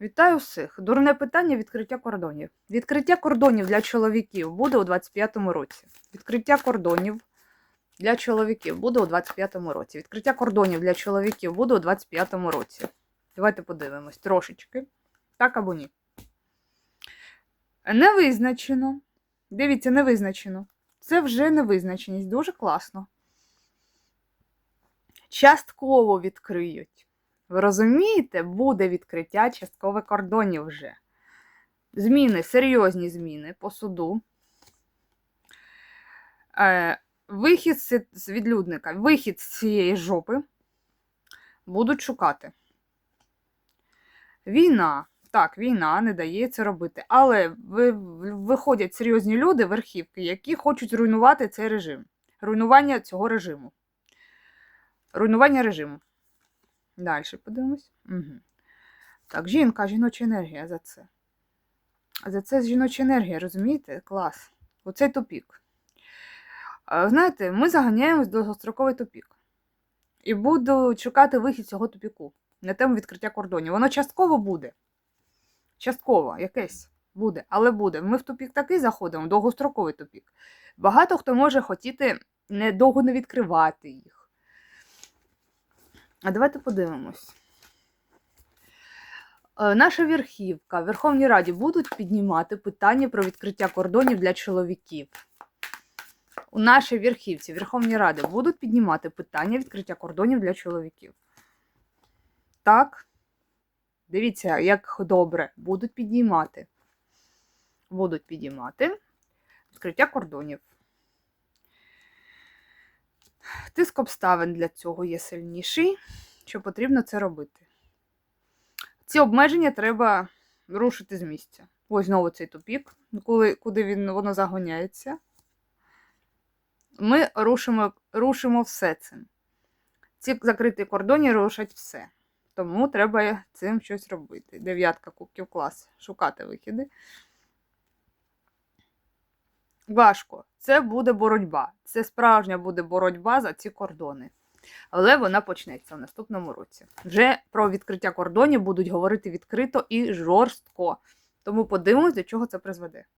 Вітаю всіх! Дурне питання відкриття кордонів. Відкриття кордонів для чоловіків буде у 25-му році. Відкриття кордонів для чоловіків буде у 25-му році. Відкриття кордонів для чоловіків буде у 25-му році. Давайте подивимось трошечки. Так або ні. Не визначено. Дивіться, не визначено. Це вже невизначеність. Дуже класно. Частково відкриють. Ви розумієте, буде відкриття часткове кордонів вже. Зміни, серйозні зміни по суду. Е, вихід з відлюдника, вихід з цієї жопи будуть шукати. Війна. Так, війна не дає це робити. Але ви- виходять серйозні люди, верхівки, які хочуть руйнувати цей режим. Руйнування цього режиму. Руйнування режиму. Далі подивимось. Угу. Так, жінка, жіноча енергія за це. За це жіноча енергія, розумієте? Клас. Оцей тупік. Знаєте, ми заганяємось до довгостроковий тупік. І буду шукати вихід цього тупіку на тему відкриття кордонів. Воно частково буде. Частково, якесь буде, але буде. Ми в тупік такий заходимо, довгостроковий тупік. Багато хто може хотіти не довго не відкривати їх. А давайте подивимось. Е, Наша верхівка в Верховній Раді будуть піднімати питання про відкриття кордонів для чоловіків. У нашій верхівці Верховній Ради будуть піднімати питання відкриття кордонів для чоловіків. Так. Дивіться, як добре. Будуть підіймати. Будуть підіймати відкриття кордонів. Тиск обставин для цього є сильніший, що потрібно це робити. Ці обмеження треба рушити з місця. Ось знову цей тупік, коли, куди він, воно загоняється. Ми рушимо, рушимо все цим. Ці закриті кордони рушать все. Тому треба цим щось робити. Дев'ятка кубків клас. Шукати вихіди. Важко. Це буде боротьба. Це справжня буде боротьба за ці кордони. Але вона почнеться в наступному році. Вже про відкриття кордонів будуть говорити відкрито і жорстко. Тому подивимось, до чого це призведе.